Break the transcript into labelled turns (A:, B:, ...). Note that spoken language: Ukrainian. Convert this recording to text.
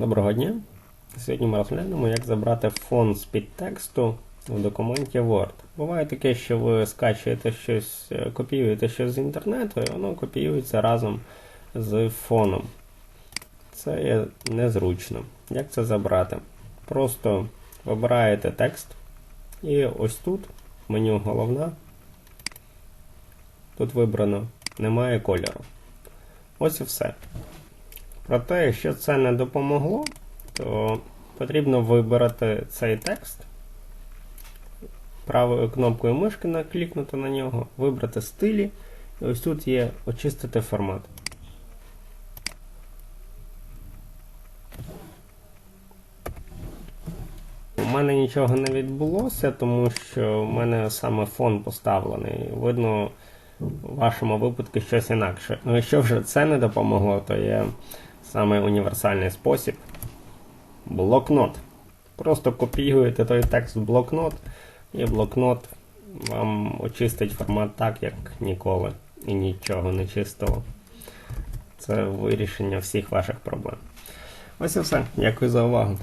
A: Доброго дня! Сьогодні ми розглянемо, як забрати фон з підтексту в документі Word. Буває таке, що ви скачуєте щось, е, копіюєте щось з інтернету, і воно копіюється разом з фоном. Це є незручно. Як це забрати? Просто вибираєте текст, і ось тут меню головна. Тут вибрано немає кольору. Ось і все. Проте, якщо це не допомогло, то потрібно вибрати цей текст, правою кнопкою мишки наклікнути на нього, вибрати стилі, і ось тут є очистити формат. У мене нічого не відбулося, тому що в мене саме фон поставлений. Видно, в вашому випадку щось інакше. Ну, якщо вже це не допомогло, то є саме універсальний спосіб блокнот. Просто копіюєте той текст в блокнот, і блокнот вам очистить формат так, як ніколи, і нічого не чистило. Це вирішення всіх ваших проблем. Ось і все. Дякую за увагу.